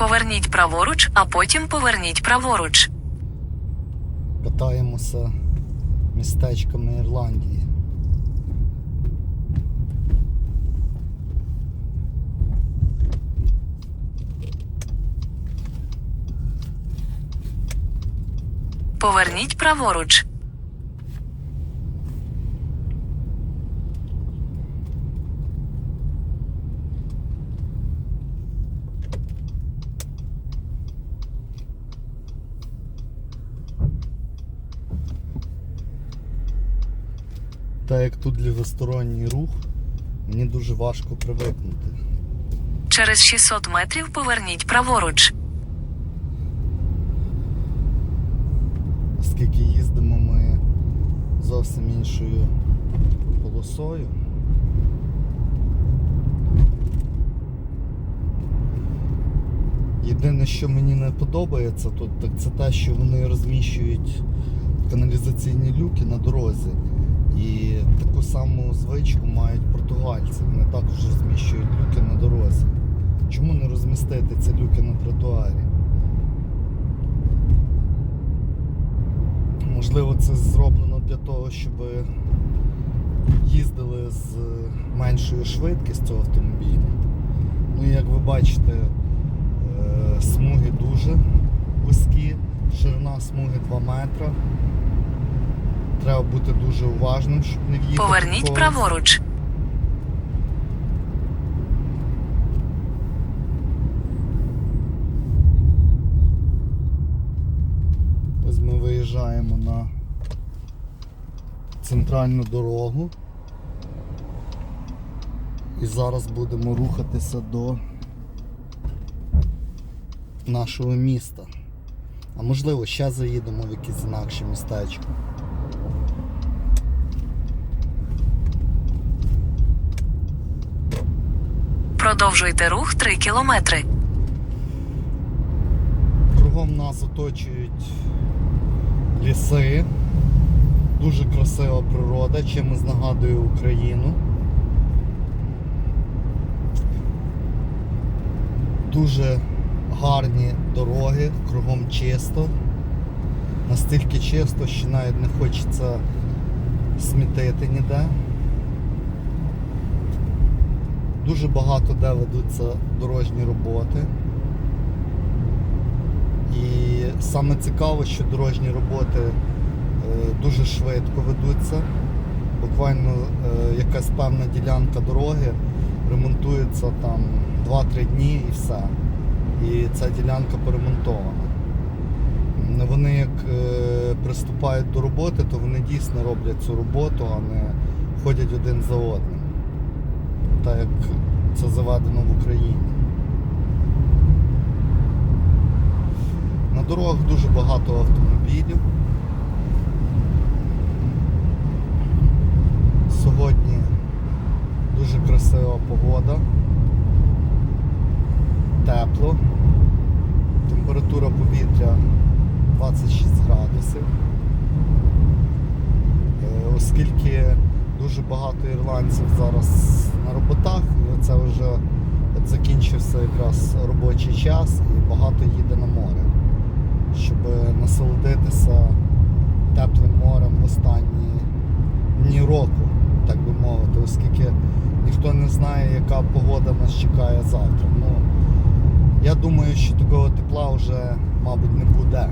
Поверніть праворуч, а потім поверніть праворуч. Катаємося містечками Ірландії. Поверніть праворуч. Так як тут лівосторонній рух, мені дуже важко привикнути. Через 600 метрів поверніть праворуч. Оскільки їздимо ми зовсім іншою полосою. Єдине, що мені не подобається тут, так це те, що вони розміщують каналізаційні люки на дорозі. І таку саму звичку мають португальці. Вони також розміщують люки на дорозі. Чому не розмістити ці люки на тротуарі? Можливо, це зроблено для того, щоб їздили з меншою швидкістю автомобілі. Ну, і як ви бачите, е, смуги дуже вузькі, ширина смуги 2 метра. Треба бути дуже уважним, щоб не в'їхати. Поверніть когось. праворуч. Ось ми виїжджаємо на центральну дорогу. І зараз будемо рухатися до нашого міста. А можливо, ще заїдемо в якесь інакше містечко. Продовжуйте рух 3 кілометри. Кругом нас оточують ліси, дуже красива природа, чимось нагадує Україну. Дуже гарні дороги, кругом чисто. Настільки чисто, що навіть не хочеться смітити ніде. Дуже багато де ведуться дорожні роботи. І саме цікаво, що дорожні роботи е, дуже швидко ведуться. Буквально е, якась певна ділянка дороги ремонтується там 2-3 дні і все. І ця ділянка поремонтована. Вони як е, приступають до роботи, то вони дійсно роблять цю роботу, а не ходять один за одним. Так як це заведено в Україні. На дорогах дуже багато автомобілів. Сьогодні дуже красива погода. Тепло. Температура повітря 26 градусів. Е, Оскільки дуже багато ірландців зараз на роботах, це вже от закінчився якраз робочий час і багато їде на море щоб насолодитися теплим морем в останні дні року, так би мовити, оскільки ніхто не знає, яка погода нас чекає завтра. Ну, я думаю, що такого тепла вже, мабуть, не буде.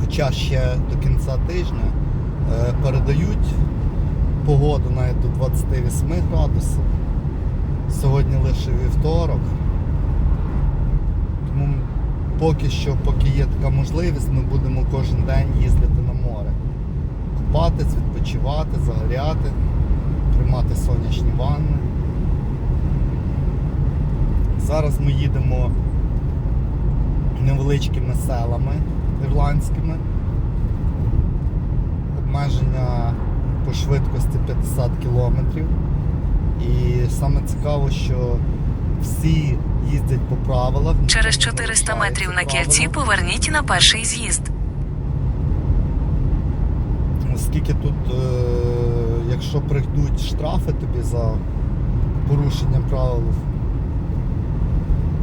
Хоча ще до кінця тижня передають погоду навіть до 28 градусів. Сьогодні лише вівторок. Тому поки що, поки є така можливість, ми будемо кожен день їздити на море. Купатись, відпочивати, загоряти, приймати сонячні ванни. Зараз ми їдемо невеличкими селами ірландськими. Обмеження по швидкості 50 кілометрів. І саме цікаво, що всі їздять по правилах. Через 400 метрів на кільці поверніть на перший з'їзд. Оскільки тут, е, якщо прийдуть штрафи тобі за порушення правил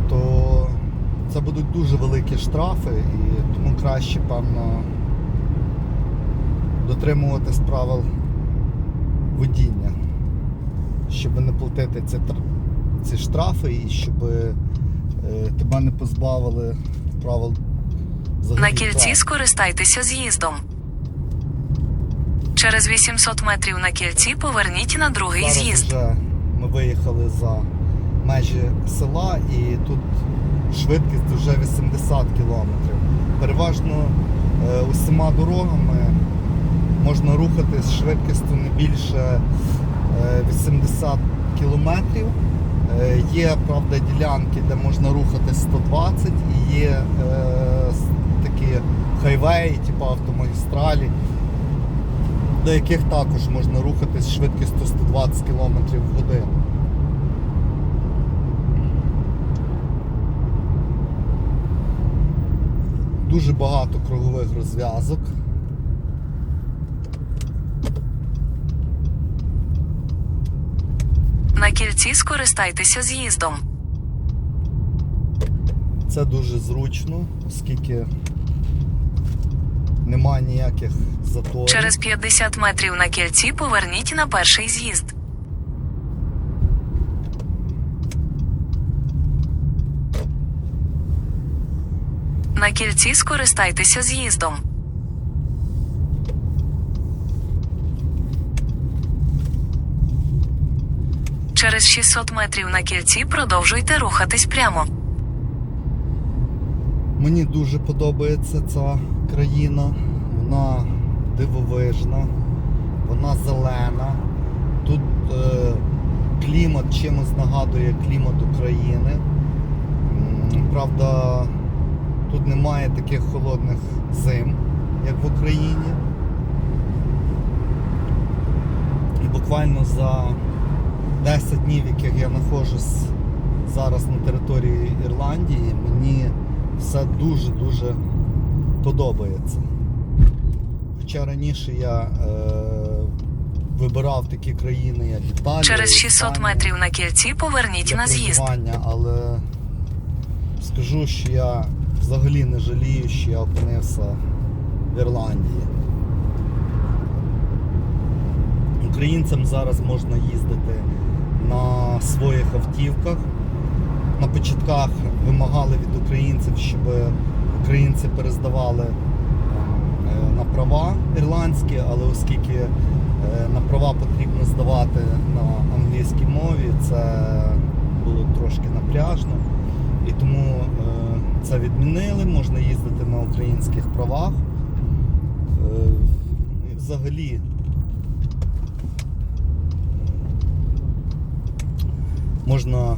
то це будуть дуже великі штрафи, і тому краще, певно, дотримуватись правил водіння, щоб не платити ці, ці штрафи і щоб е, тебе не позбавили правил На кільці прав. скористайтеся з'їздом. Через 800 метрів на кільці поверніть на другий Зараз з'їзд. вже ми виїхали за межі села і тут швидкість вже 80 кілометрів. Переважно е, усіма дорогами можна рухатись з швидкістю не більше е, 80 кілометрів. Е, Є, правда, ділянки, де можна рухатись 120 і є е, такі хайвеї, типу автомагістралі, до яких також можна рухатись з швидкістю 120 км в годину. Дуже багато кругових розв'язок. На скористайтеся з'їздом. Це дуже зручно, оскільки немає ніяких заторів. Через 50 метрів на кільці поверніть на перший з'їзд. На кільці скористайтеся з'їздом. Через 600 метрів на кільці продовжуйте рухатись прямо. Мені дуже подобається ця країна. Вона дивовижна, вона зелена. Тут е, клімат чимось нагадує клімат України. Правда, тут немає таких холодних зим, як в Україні. І буквально за 10 днів, яких я знаходжусь зараз на території Ірландії, мені все дуже-дуже подобається. Хоча раніше я е, вибирав такі країни, як Італія. Через 600 Іспанія метрів на кільці поверніть на з'їзд. але скажу, що я взагалі не жалію, що я опинився в Ірландії. Українцям зараз можна їздити на своїх автівках. На початках вимагали від українців, щоб українці перездавали е, на права ірландські, але оскільки е, на права потрібно здавати на англійській мові, це було трошки напряжно. І тому е, це відмінили, можна їздити на українських правах. Взагалі можна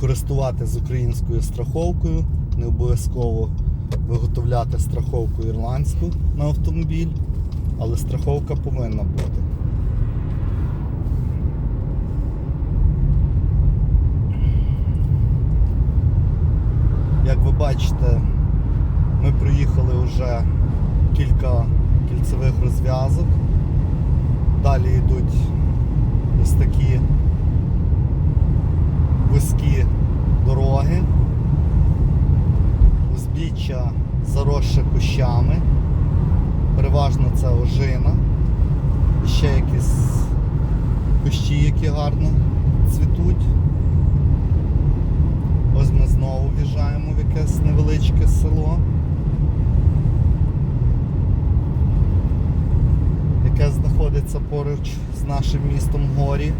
користуватися українською страховкою, не обов'язково виготовляти страховку ірландську на автомобіль, але страховка повинна бути. Як ви бачите, ми проїхали вже кілька кільцевих розв'язок. Далі йдуть ось такі вузькі дороги, узбіччя заросше кущами. Переважно це ожина. І ще якісь кущі, які гарно цвітуть. Ось ми знову в'їжджаємо в якесь невеличке село. Яке знаходиться поруч з нашим містом Горі.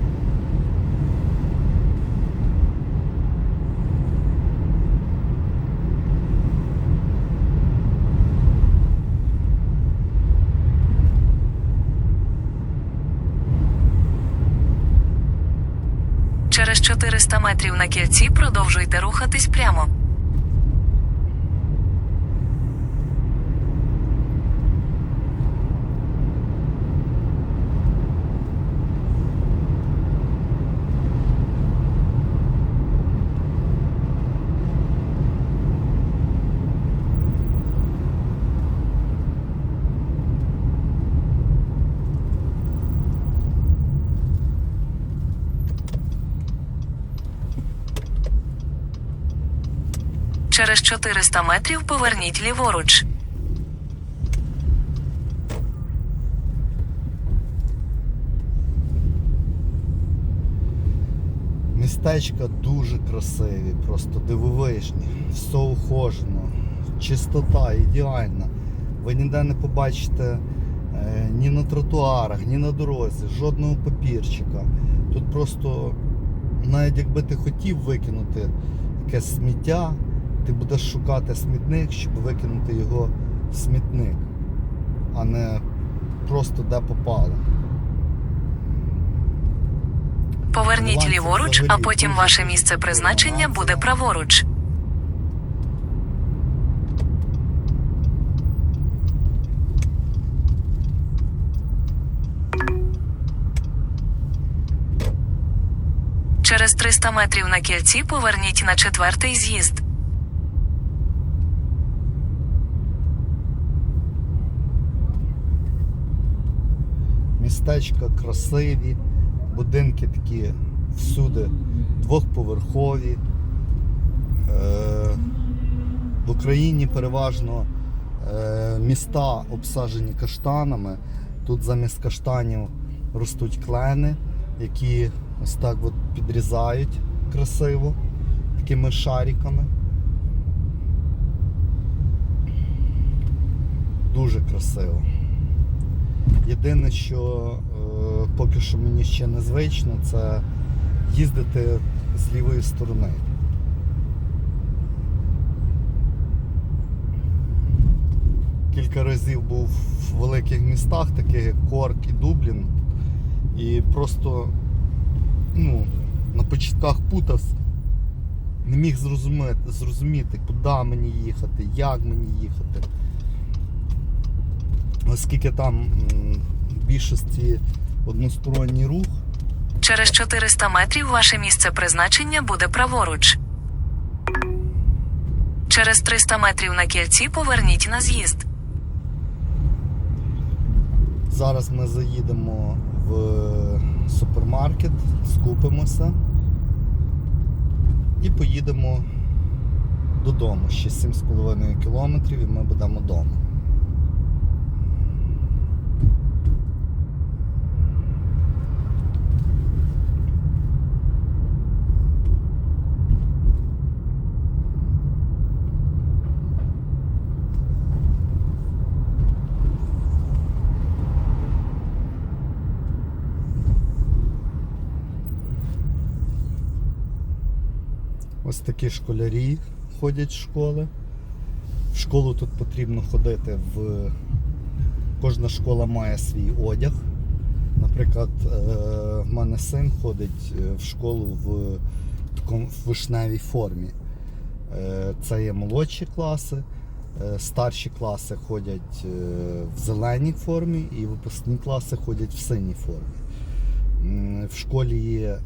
Через 400 метрів на кільці продовжуйте рухатись прямо. Через 400 метрів поверніть ліворуч. Містечка дуже красиві, просто дивовижні, все ухожено, чистота ідеальна. Ви ніде не побачите е, ні на тротуарах, ні на дорозі, жодного папірчика. Тут просто, навіть якби ти хотів викинути якесь сміття, ти будеш шукати смітник, щоб викинути його в смітник, а не просто де попало. Поверніть ліворуч, а потім ваше місце призначення буде праворуч. Через 300 метрів на кільці поверніть на четвертий з'їзд. Містечка красиві, будинки такі всюди двохповерхові. Е, в Україні переважно е, міста обсаджені каштанами. Тут замість каштанів ростуть клени, які ось так от підрізають красиво такими шариками. Дуже красиво. Єдине, що е, поки що мені ще незвично, це їздити з лівої сторони. Кілька разів був в великих містах, таких як Корк і Дублін, і просто ну, на початках путався. Не міг зрозуміти, зрозуміти, куди мені їхати, як мені їхати оскільки там в більшості односторонній рух, Через 400 метрів ваше місце призначення буде праворуч. Через 300 метрів на кільці поверніть на з'їзд. зараз ми заїдемо в супермаркет, скупимося і поїдемо додому. Ще 7,5 кілометрів і ми будемо вдома. Ось такі школярі ходять в школи. В школу тут потрібно ходити в. Кожна школа має свій одяг. Наприклад, е, в мене син ходить е, в школу в в вишневій формі. Е, Це є молодші класи, старші класи ходять в зеленій формі і випускні класи ходять в синій формі. В школі є,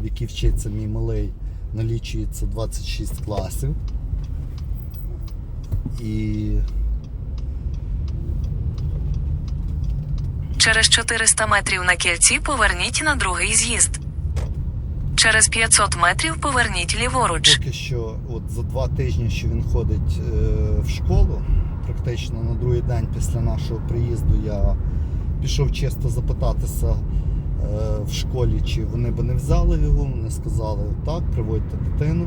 в якій вчиться мій малий, налічується 26 класів. І Через 400 метрів на кільці поверніть на другий з'їзд. Через 500 метрів поверніть ліворуч. поки що, от за два тижні, що він ходить е, в школу, практично на другий день після нашого приїзду я пішов чисто запитатися в школі, чи вони би не взяли його. Вони сказали, так, приводьте дитину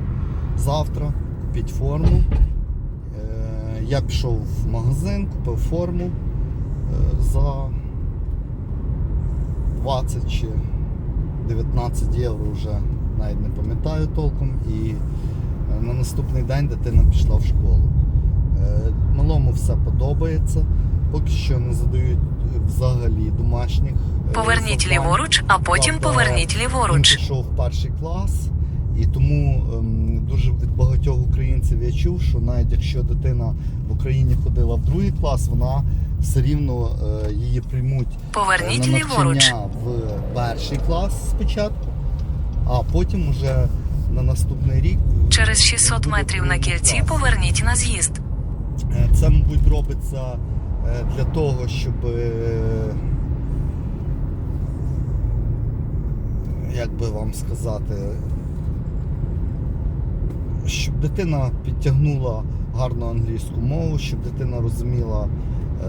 завтра, купіть форму. Е, я пішов в магазин, купив форму е, за 20 чи 19 євро вже навіть не пам'ятаю толком. І е, на наступний день дитина пішла в школу. Е, Малому все подобається. Поки що не задають взагалі домашніх. Поверніть ліворуч, а потім поверніть Він ліворуч. пішов в перший клас, і тому ем, дуже від багатьох українців я чув, що навіть якщо дитина в Україні ходила в другий клас, вона все рівно е, її приймуть е, Поверніть на ліворуч. навчання в перший клас спочатку, а потім уже на наступний рік. Через 600 буде метрів на другий кільці клас. поверніть на з'їзд. Е, Це, мабуть, робиться е, для того, щоб е, як би вам сказати, щоб дитина підтягнула гарну англійську мову, щоб дитина розуміла е,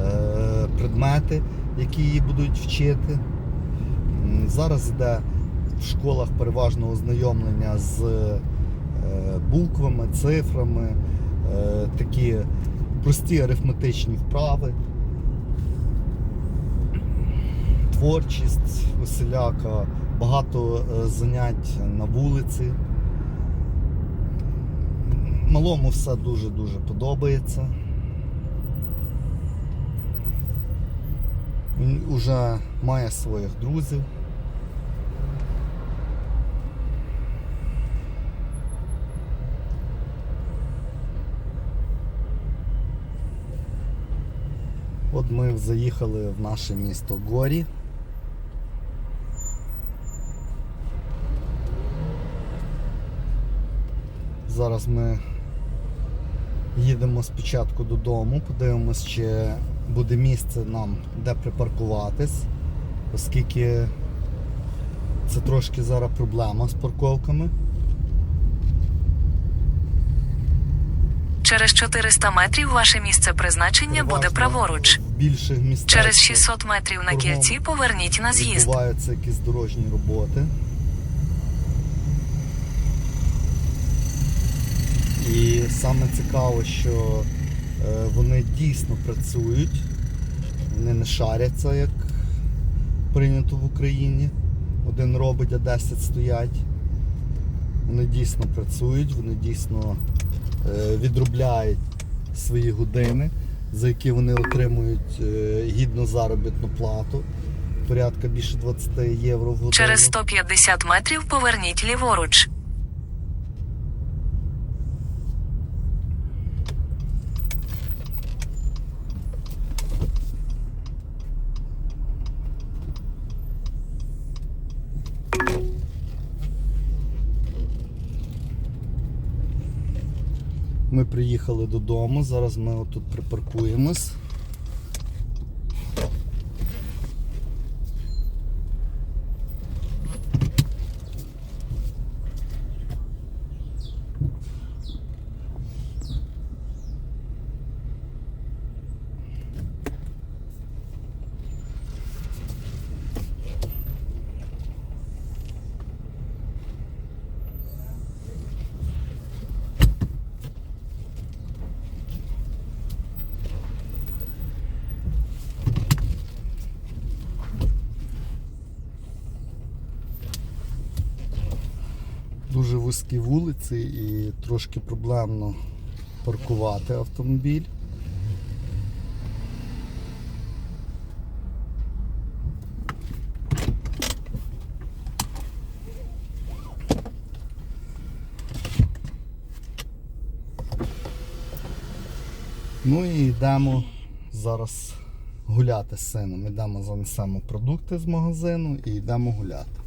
предмети, які її будуть вчити. Зараз йде в школах переважно ознайомлення з е, буквами, цифрами, е, такі прості арифметичні вправи, творчість усіляка, багато е, занять на вулиці. Малому все дуже-дуже подобається. Він вже має своїх друзів. От ми заїхали в наше місто Горі. Зараз ми їдемо спочатку додому, подивимось, чи буде місце нам де припаркуватись, оскільки це трошки зараз проблема з парковками. Через 400 метрів ваше місце призначення буде праворуч. Більших містах Через 600 метрів на кільці поверніть на з'їзд. відбуваються якісь дорожні роботи. І саме цікаво, що е, вони дійсно працюють, вони не шаряться, як прийнято в Україні. Один робить, а 10 стоять. Вони дійсно працюють, вони дійсно е, відробляють свої години, за які вони отримують е, гідну заробітну плату. Порядка більше 20 євро в годину. Через 150 метрів поверніть ліворуч. Ми приїхали додому, зараз ми отут припаркуємось. Дуже вузькі вулиці і трошки проблемно паркувати автомобіль. Ну і йдемо зараз гуляти з сином. Йдемо занесемо продукти з магазину і йдемо гуляти.